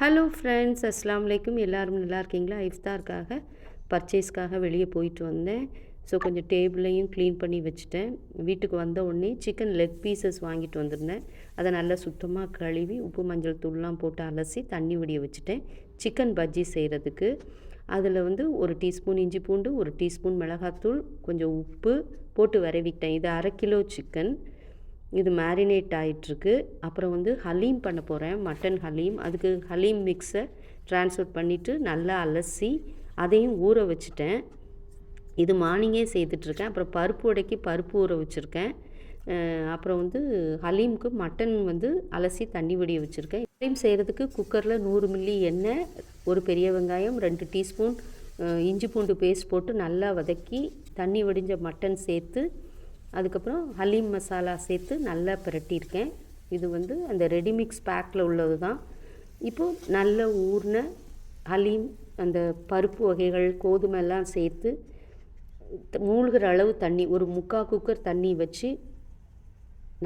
Hello friends அஸ்லாம் வலைக்கும் எல்லோரும் நல்லா இருக்கீங்களா? இஃப்தாருக்காக பர்ச்சேஸ்க்காக வெளியே போயிட்டு வந்தேன். ஸோ கொஞ்சம் டேபிளையும் க்ளீன் பண்ணி வச்சுட்டேன். வீட்டுக்கு வந்த உடனே சிக்கன் லெக் பீசஸ் வாங்கிட்டு வந்திருந்தேன். அதை நல்லா சுத்தமாக கழுவி உப்பு மஞ்சள் தூள்லாம் போட்டு அலசி தண்ணி வடிய வச்சுட்டேன். சிக்கன் பஜ்ஜி செய்கிறதுக்கு அதில் வந்து ஒரு டீஸ்பூன் இஞ்சி பூண்டு ஒரு டீஸ்பூன் மிளகாத்தூள் கொஞ்சம் உப்பு போட்டு வரவிட்டேன் இது அரை கிலோ சிக்கன் இது மேரினேட் ஆகிட்டுருக்கு அப்புறம் வந்து ஹலீம் பண்ண போகிறேன் மட்டன் ஹலீம். அதுக்கு ஹலீம் மிக்ஸை ட்ரான்ஸ்ஃபர் பண்ணிவிட்டு நல்லா அலசி அதையும் ஊற வச்சுட்டேன். இது மார்னிங்கே செய்துட்ருக்கேன் அப்புறம் பருப்பு உடைக்கி பருப்பு ஊற வச்சுருக்கேன். அப்புறம் வந்து ஹலீமுக்கு மட்டன் வந்து அலசி தண்ணி வடிய வச்சுருக்கேன். ஹலீம் செய்கிறதுக்கு குக்கரில் நூறு மில்லி எண்ணெய் ஒரு பெரிய வெங்காயம் ரெண்டு டீஸ்பூன் இஞ்சி பூண்டு பேஸ்ட் போட்டு நல்லா வதக்கி தண்ணி வடிஞ்ச மட்டன் சேர்த்து அதுக்கப்புறம் ஹலீம் மசாலா சேர்த்து நல்லா பிரட்டியிருக்கேன். இது வந்து அந்த ரெடிமிக்ஸ் பேக்கில் உள்ளது தான் இப்போது நல்ல ஊர்ன ஹலீம் அந்த பருப்பு வகைகள் கோதுமை எல்லாம் சேர்த்து மூழ்கிற அளவு தண்ணி ஒரு முக்கால் குக்கர் தண்ணி வச்சு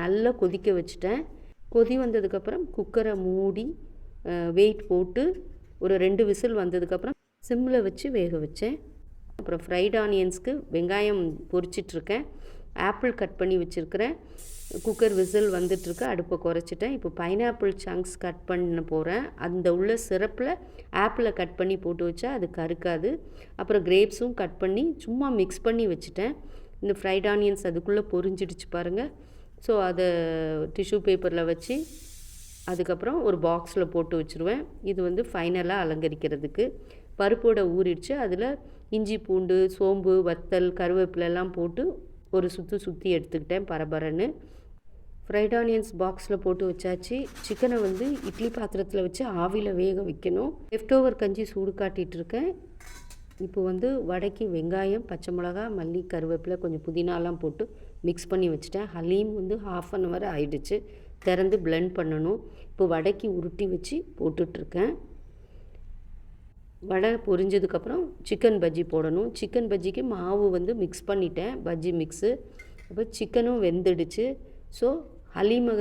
நல்லா கொதிக்க வச்சுட்டேன். கொதி வந்ததுக்கப்புறம் குக்கரை மூடி வெயிட் போட்டு ஒரு ரெண்டு விசில் வந்ததுக்கப்புறம் சிம்மில் வச்சு வேக வச்சேன். அப்புறம் ஃப்ரைட் ஆனியன்ஸ்க்கு வெங்காயம் பொரிச்சிட்ருக்கேன். ஆப்பிள் கட் பண்ணி வச்சுருக்கிறேன் குக்கர் விசில் வந்துட்டுருக்கு. அடுப்பை குறைச்சிட்டேன். இப்போ பைனாப்பிள் சங்க்ஸ் கட் பண்ண போகிறேன் அந்த உள்ள சிறப்பில் ஆப்பிளை கட் பண்ணி போட்டு வச்சா அது கருக்காது. அப்புறம் கிரேப்ஸும் கட் பண்ணி சும்மா மிக்ஸ் பண்ணி வச்சுட்டேன். இந்த ஃப்ரைட் ஆனியன்ஸ் அதுக்குள்ளே பொரிஞ்சிடுச்சு பாருங்கள் ஸோ அதை டிஷ்யூ பேப்பரில் வச்சு அதுக்கப்புறம் ஒரு பாக்ஸில் போட்டு வச்சுருவேன். இது வந்து ஃபைனலாக அலங்கரிக்கிறதுக்கு. பருப்போட ஊறிடுச்சு. அதில் இஞ்சி பூண்டு சோம்பு வத்தல் கருவேப்பிலெல்லாம் போட்டு ஒரு சுற்று சுற்றி எடுத்துக்கிட்டேன் பரபரன்னு. ஃப்ரைட் ஆனியன்ஸ் பாக்ஸில் போட்டு வச்சாச்சு. சிக்கனை வந்து இட்லி பாத்திரத்தில் வச்சு ஆவியில் வேக வைக்கணும். லெஃப்ட் ஓவர் கஞ்சி சூடு காட்டிகிட்ருக்கேன் இப்போ வந்து வடைக்கு வெங்காயம் பச்சை மிளகா மல்லி கருவேப்பிலை கொஞ்சம் புதினாலாம் போட்டு மிக்ஸ் பண்ணி வச்சுட்டேன். ஹலீம் வந்து ஹாஃப் அன் ஹவர் ஆயிடுச்சு. திறந்து பிளெண்ட் பண்ணணும். இப்போ வடைக்கு உருட்டி வச்சு போட்டுட்ருக்கேன் வடை பொரிஞ்சதுக்கப்புறம் சிக்கன் பஜ்ஜி போடணும். சிக்கன் பஜ்ஜிக்கு மாவு வந்து மிக்ஸ் பண்ணிட்டேன். பஜ்ஜி மிக்ஸு அப்போ சிக்கனும் வெந்துடுச்சு. ஸோ ஹலீமை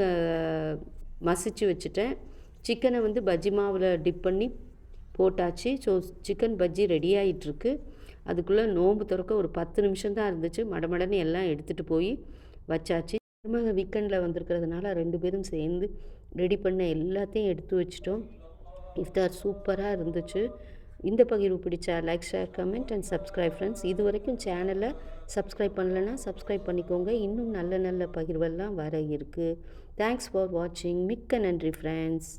மசிச்சு வச்சுட்டேன். சிக்கனை வந்து பஜ்ஜி மாவில் டிப் பண்ணி போட்டாச்சு. ஸோ சிக்கன் பஜ்ஜி ரெடி ஆகிட்டுருக்கு அதுக்குள்ளே நோம்பு திறக்க ஒரு பத்து நிமிஷம் தான் இருந்துச்சு. மடமடன்னு எல்லாம் எடுத்துகிட்டு போய் வச்சாச்சு. மருமக வீக்கெண்டில் வந்திருக்கிறதுனால ரெண்டு பேரும் சேர்ந்து ரெடி பண்ண எல்லாத்தையும் எடுத்து வச்சிட்டோம். இஃப்தார் சூப்பராக இருந்துச்சு. இந்த பகிர்வு பிடிச்சா like share comment and subscribe friends இது வரைக்கும் சேனலை சப்ஸ்கிரைப் பண்ணலைன்னா சப்ஸ்கிரைப் பண்ணிக்கோங்க. இன்னும் நல்ல நல்ல பகிர்வெல்லாம் வர இருக்குது தேங்க்ஸ் ஃபார் வாட்சிங் மிக்க நன்றி ஃப்ரெண்ட்ஸ்